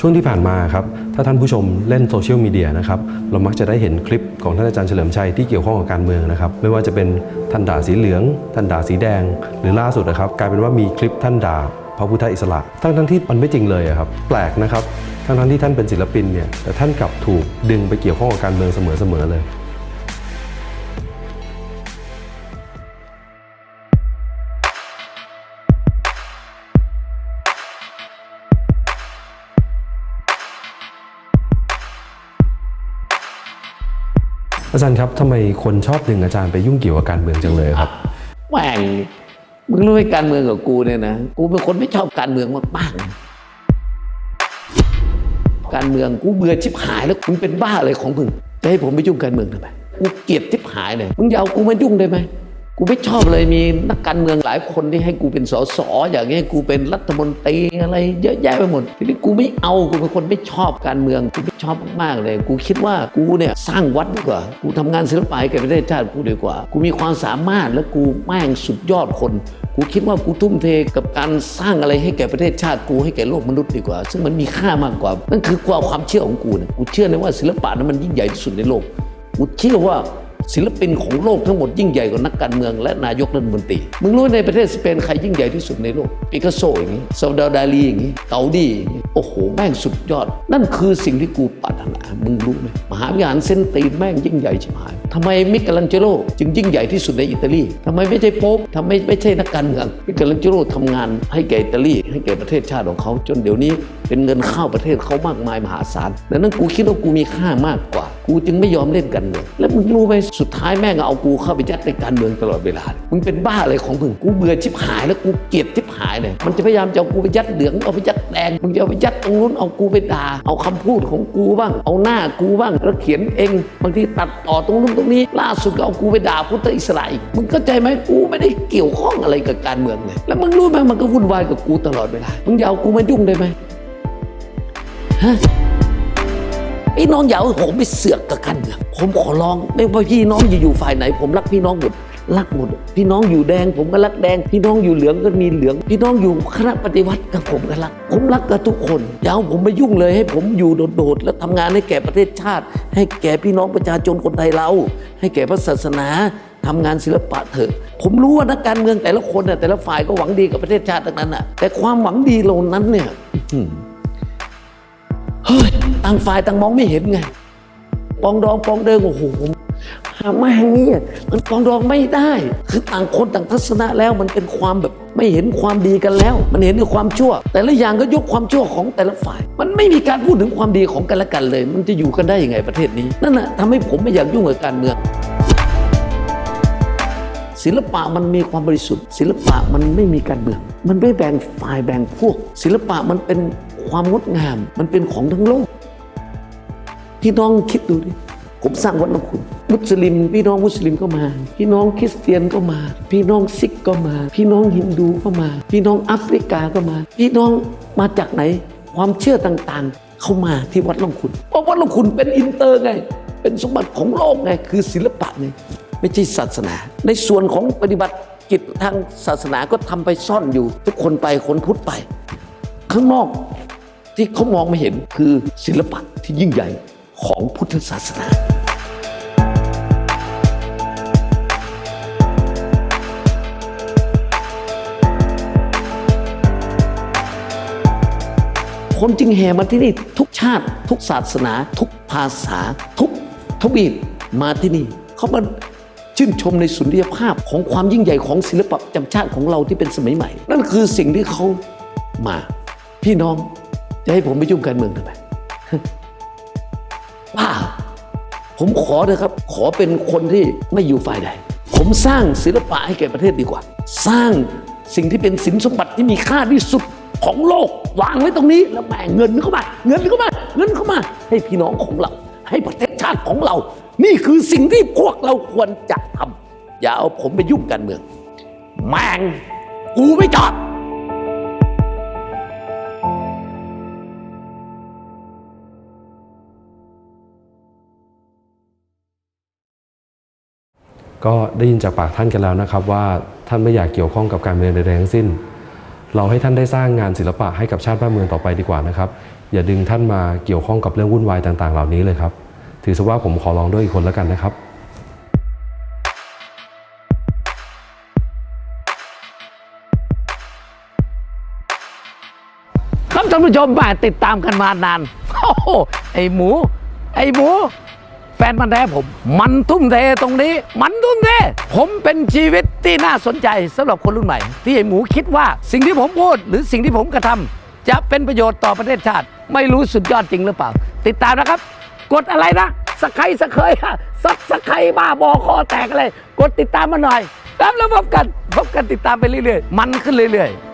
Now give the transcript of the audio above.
ช่วงที่ผ่านมาครับถ้าท่านผู้ชมเล่นโซเชียลมีเดียนะครับเรามักจะได้เห็นคลิปของท่านอาจารย์เฉลิมชัยที่เกี่ยวข้องกับการเมืองนะครับไม่ว่าจะเป็นท่านด่าสีเหลืองท่านด่าสีแดง หรือล่าสุดนะครับกลายเป็นว่ามีคลิปท่านด่าพระพุทธอิสระทั้งทั้งที่มันไม่จริงเลยครับแปลกนะครับทั้งทั้งที่ท่านเป็นศิลปินเนี่ยแต่ท่านกลับถูกดึงไปเกี่ยวข้องกับการเมืองเสมอๆเลย อาจารย์ครับทำไมคนชอบดึงอาจารย์ไปยุ่งเกี่ยวกับการเมืองจังเลยครับแหม่งมึงรู้ไหมการเมืองกับกูเนี่ยนะกูเป็นคนไม่ชอบการเมืองมากๆนะการเมืองกูเบื่อชิบหายแล้วมึงเป็นบ้าอะไรของมึงจะให้ผมไปยุ่งการเมืองทำไมกูเกลียดชิบหายเลยมึงอย่าเอากูมายุ่งได้ไหม กูไม่ชอบเลยมีนักการเมืองหลายคนที่ให้กูเป็นสสอย่างเงี้ยกูเป็นรัฐมนตรีอะไร เยอะแยะไปหมดทีนี้กูไม่เอากูเป็นคนไม่ชอบการเมืองกูไม่ชอบมากๆเลย กูคิดว่ากูเนี่ยสร้างวัดดีกว่า กูทำงานศิลปะให้แก่ประเทศชาติกูดีกว่า กูมีความสามารถและกูแม่งสุดยอดคน กูคิดว่ากูทุ่มเทกับการสร้างอะไรให้แก่ประเทศชาติกูให้แก่โลกมนุษย์ดีกว่า ซึ่งมันมีค่ามากกว่านั่นคือความความเชื่อของกูเนะกูเชื่อในว่าศิลปะนั้นมันยิ่งใหญ่ที่สุดในโลกกูเชื่อว่า ศิลปินของโลกทั้งหมดยิ่งใหญ่กว่านักการเมืองและนายกรัฐมนตรี มึงรู้ในประเทศสเปนใครยิ่งใหญ่ที่สุดในโลก ปิกัสโซอย่างนี้ซาดาดาลีอย่างนี้เกาดีอย่างนี้โอ้โห แม่งสุดยอด นั่นคือสิ่งที่กูปรารถนา มึงรู้ไหมมหาวิหารเซนตีนแม่งยิ่งใหญ่ชิบหายทำไมมิเกลันเจโรจึงยิ่งใหญ่ที่สุดในอิตาลีทำไมไม่ใช่โป๊ปทำไมไม่ใช่นักการเมืองมิเกลันเจโรทำงานให้แก่อิตาลี ให้แก่ประเทศชาติของเขาจนเดี๋ยวนี้ เป็นเงินเข้าประเทศเขามากมายมหาศาลดังนั้นกูคิดว่ากูมีค่ามากกว่ากูจึงไม่ยอมเล่นกันเมืองแล้วมึงรู้ไหมสุดท้ายแม่งเอากูเข้าไปยัดในการเมืองตลอดเวลา มึงเป็นบ้าอะไรของมึงกูเบื่อชิบหายแล้วกูเกลียดชิบหายเลยมันจะพยายามจะเอากูไปยัดเหลืองเอาไปยัดแดงมึงจะเอาไปยัดตรงนู้นเอากูไปด่าเอาคำพูดของกูบ้าง เอาหน้ากูบ้างแล้วเขียนเองบางทีตัดต่อตรงนู้นตรงนี้ ล่าสุดก็เอากูไปด่าพุทธอิสระอีกมึงเข้าใจไหมกูไม่ได้เกี่ยวข้องอะไรกับการเมืองเลยแล้วมึงรู้ไหมมันก็วุ่นวายกับกูตลอดเวลามึงอย่าเอากูมายุ่งได้ไหมฮะ พี่น้องอย่าเอาผมไปเสือกกับกันเมืองผมขอร้อง ไม่ว่าพี่น้องจะอยู่ฝ่ายไหน ผมรักพี่น้องหมดรักหมด พี่น้องอยู่แดง ผมก็รักแดง พี่น้องอยู่เหลืองก็มีเหลือง พี่น้องอยู่คณะปฏิวัติกับผมก็รัก ผมรักกับทุกคนอย่าเอาผมไปยุ่งเลยให้ผมอยู่โดดๆแล้วทำงานให้แก่ประเทศชาติ ให้แก่พี่น้องประชาชนคนไทยเรา ให้แก่พระศาสนาทำงานศิลปะเถอะ ผมรู้ว่านักการเมืองแต่ละคนน่ะแต่ละฝ่ายก็หวังดีกับประเทศชาติทั้งนั้นน่ะแต่ความหวังดีเหล่านั้นเนี่ย ต่างฝ่ายต่างมองไม่เห็นไงปองดองปองเดิงโอ้โหหามาอย่างนี้อะมันปองดองไม่ได้ คือต่างคนต่างทัศนะแล้วมันเป็นความแบบไม่เห็นความดีกันแล้ว มันเห็นในความชั่ว แต่ละอย่างก็ยกความชั่วของแต่ละฝ่าย มันไม่มีการพูดถึงความดีของกันและกันเลย มันจะอยู่กันได้ยังไงประเทศนี้นั่นแหะทำให้ผมไม่อยากยุ่งกับการเมืองศิลปะมันมีความบริสุทธิ์ ศิลปะมันไม่มีการเมือง มันไม่แบ่งฝ่ายแบ่งพวก ศิลปะมันเป็นความงดงาม มันเป็นของทั้งโลก พี่น้องคิดดูดิผมสร้างวัดน้ำคุณมุสลิม พี่น้องมุสลิมก็มา พี่น้องคริสเตียนก็มา พี่น้องซิกก็มา พี่น้องฮินดูก็มา พี่น้องแอฟริกาก็มา พี่น้องมาจากไหน ความเชื่อต่างๆ เข้ามาที่วัดหลวงคุณเพราะวัดหลวงคุณเป็นอินเตอร์ไง เป็นสมบัติของโลกไง คือศิลปะไงไม่ใช่ศาสนา ในส่วนของปฏิบัติกิจทางศาสนาก็ทำไปซ่อนอยู่ ทุกคนไปคนพุทธไป ข้างนอกที่เขามองไม่เห็นคือศิลปะที่ยิ่งใหญ่ ของพุทธศาสนาคนจึงแห่มาที่นี่ทุกชาติ ทุกศาสนา ทุกภาษา ทุกทวีปมาที่นี่ เขามาชื่นชมในสุนทรียภาพของความยิ่งใหญ่ของศิลปะจำชาติของเราที่เป็นสมัยใหม่ นั่นคือสิ่งที่เขามา พี่น้องจะให้ผมไปยุ่งการเมืองทำไม ป้าผมขอเถอะครับ ขอเป็นคนที่ไม่อยู่ฝ่ายใด ผมสร้างศิลปะให้แก่ประเทศดีกว่า สร้างสิ่งที่เป็นสินสมบัติที่มีค่าที่สุดของโลก วางไว้ตรงนี้แล้วแม่งเงินเข้ามา เงินเข้ามา เงินเข้ามา ให้พี่น้องของเรา ให้ประเทศชาติของเรา นี่คือสิ่งที่พวกเราควรจะทำอย่าเอาผมไปยุ่งการเมือง แม่งกูไม่จอด ก็ได้ยินจากปากท่านกันแล้วนะครับ ว่าท่านไม่อยากเกี่ยวข้องกับการเมืองใดๆทั้งสิ้น เราให้ท่านได้สร้างงานศิลปะให้กับชาติบ้านเมืองต่อไปดีกว่านะครับ อย่าดึงท่านมาเกี่ยวข้องกับเรื่องวุ่นวายต่างๆ เหล่านี้เลยครับ ถือซะว่าผมขอลองด้วยอีกคนแล้วกันนะครับครับท่านผู้ชมมาติดตามกันมานานโอ้โหไอหมู ไอหมู ฟนมันแท้ผม มันทุ่มเทตรงนี้ มันทุ่มเทผมเป็นชีวิตที่น่าสนใจสำหรับคนรุ่นใหม่ ที่ไอ้หมูคิดว่าสิ่งที่ผมพูดหรือสิ่งที่ผมกระทำจะเป็นประโยชน์ต่อประเทศชาติ ไม่รู้สุดยอดจริงหรือเปล่า ติดตามนะครับ กดอะไรนะสกไครสกเคยอะซับสไครบ้าบอคอแตกอะไรกดติดตามมาหน่อยแล้วเราพบกันพบกันติดตามไปเรื่อยๆ มันขึ้นเรื่อยๆ